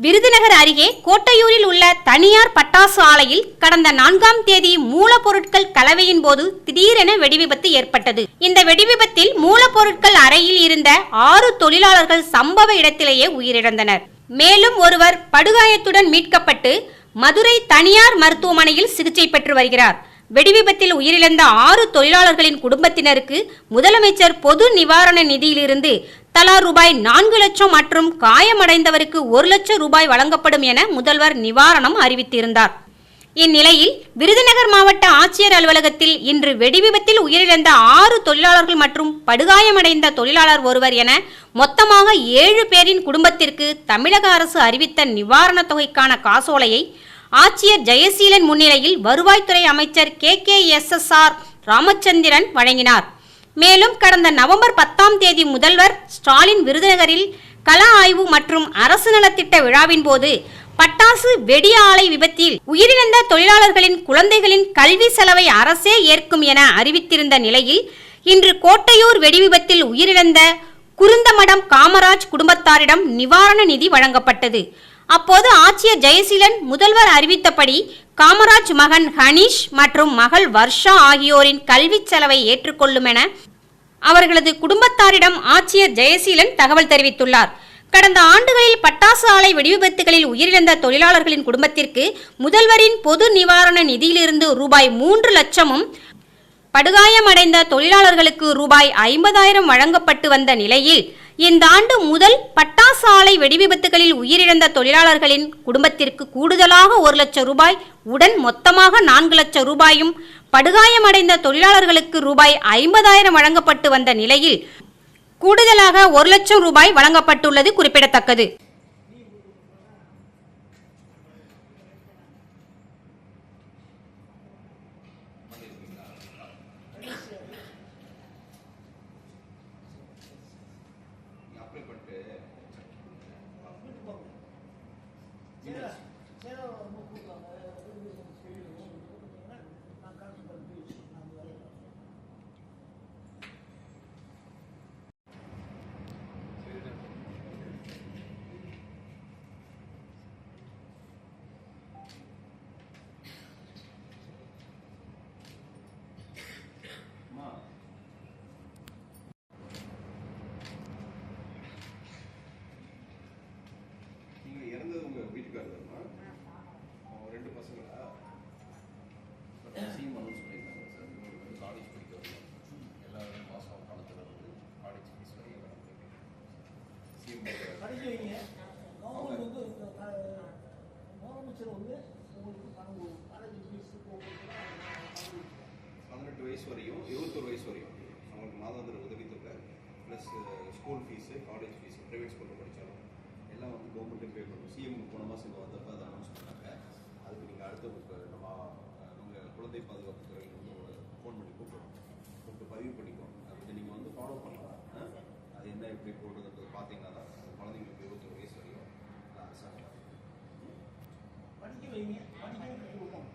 விருதுநகர் அருகே கோட்டையூரில் உள்ள தனியார் பட்டாசு ஆலையில் கடந்த நான்காம் தேதி மூலப்பொருட்கள் கலவையின் போது திடீரென வெடிவிபத்து ஏற்பட்டது. இந்த வெடிவிபத்தில் மூலப்பொருட்கள் அறையில் இருந்த ஆறு தொழிலாளர்கள் சம்பவ இடத்திலேயே உயிரிழந்தனர். மேலும் ஒருவர் படுகாயத்துடன் மீட்கப்பட்டு மதுரை தனியார் மருத்துவமனையில் சிகிச்சை பெற்று வருகிறார். வெடிவிபத்தில் உயிரிழந்த ஆறு தொழிலாளர்களின் குடும்பத்தினருக்கு முதலமைச்சர் பொது நிவாரண நிதியிலிருந்து தலா ரூபாய் நான்கு லட்சம் மற்றும் காயமடைந்தவருக்கு ஒரு லட்சம் ரூபாய் வழங்கப்படும் என முதல்வர் நிவாரணம் அறிவித்திருந்தார். இந்நிலையில் விருதுநகர் மாவட்ட ஆட்சியர் அலுவலகத்தில் இன்று வெடிவிபத்தில் உயிரிழந்த ஆறு தொழிலாளர்கள் மற்றும் படுகாயமடைந்த தொழிலாளர் ஒருவர் என மொத்தமாக ஏழு பேரின் குடும்பத்திற்கு தமிழக அரசு அறிவித்த நிவாரணத் தொகைக்கான காசோலையை ஆட்சியர் ஜெயசீலன் முன்னிலையில் வருவாய்த்துறை அமைச்சர் K K S S R Ramachandran வழங்கினார். மேலும் கடந்த நவம்பர் பத்தாம் தேதி முதல்வர் ஸ்டாலின் விருதுநகரில் கல ஆய்வு மற்றும் அரசு நலத்திட்ட விழாவின் போது பட்டாசு வெடி ஆலை விபத்தில் உயிரிழந்த தொழிலாளர்களின் குழந்தைகளின் கல்வி செலவை அரசே ஏற்கும் என அறிவித்திருந்த நிலையில் இன்று கோட்டையூர் வெடி விபத்தில் உயிரிழந்த குருந்தமடம் காமராஜ் குடும்பத்தாரிடம் நிவாரண நிதி வழங்கப்பட்டது. அப்போது ஆட்சியர் ஜெயசீலன் முதல்வர் அறிவித்தபடி காமராஜ் மகன் ஹனீஷ் மற்றும் மகள் வர்ஷா ஆகியோரின் கல்வி செலவை ஏற்றுக்கொள்ளும் என அவர்களது குடும்பத்தாரிடம் ஆட்சியர் ஜெயசீலன் தகவல் தெரிவித்துள்ளார். கடந்த ஆண்டுகளில் பட்டாசு ஆலை வெடிவிபத்துகளில் உயிரிழந்த தொழிலாளர்களின் குடும்பத்திற்கு முதல்வரின் பொது நிவாரண நிதியிலிருந்து ரூபாய் மூன்று லட்சமும் படுகாயமடைந்த தொழிலாளர்களுக்கு ரூபாய் ஐம்பதாயிரம் வழங்கப்பட்டு வந்த நிலையில் இந்த ஆண்டு முதல் பட்டாசு ஆலை வெடிவிபத்துகளில் உயிரிழந்த தொழிலாளர்களின் குடும்பத்திற்கு கூடுதலாக ஒரு லட்சம் ரூபாய் உடன் மொத்தமாக நான்கு லட்சம் ரூபாயும் படுகாயமடைந்த தொழிலாளர்களுக்கு ரூபாய் ஐம்பதாயிரம் வழங்கப்பட்டு வந்த நிலையில் கூடுதலாக ஒரு லட்சம் ரூபாய் வழங்கப்பட்டுள்ளது குறிப்பிடத்தக்கது. イメージ。பசங்களா? சீம் அனௌன்ஸ் பண்ணியிருக்காங்க சார். இவங்களுக்கு வந்து காலேஜ் படிக்க வரணும் எல்லாரும் மாதம் பணத்தில் வந்து. காலேஜ் ஃபீஸ் வரையும் சீம் படிக்க வைங்க. கவர்மெண்ட் வந்து இந்த க- முதலமைச்சர் வந்து பதினெட்டு வயசு வரையும் இருபத்தொரு வயசு வரையும் அவங்களுக்கு மாதாந்திர உதவித்தொகை plus school fees college fees private ஸ்கூலில் படித்தாலும் எல்லாம் வந்து கவர்மெண்ட்டே பே பண்ணும். சிஎம் போன மாதம் இங்கே வந்தப்போ அதை நாங்கள் அடுத்த நம்ம நம்ம குழந்தை பாதுகாப்பு துறையில் வந்து உங்களை ஃபோன் பண்ணி கூப்பிடுவோம் கூப்பிட்டு பதிவு பண்ணிக்கோங்க அது நீங்கள் வந்து ஃபாலோ பண்ணலாம். அது என்ன எப்படி போடுறதுன்றது பார்த்தீங்கன்னா குழந்தைங்களுக்கு இருபத்தொரு வயசு வரையும் அரசாங்கம் படிக்க வைங்க. படிக்க வைங்க.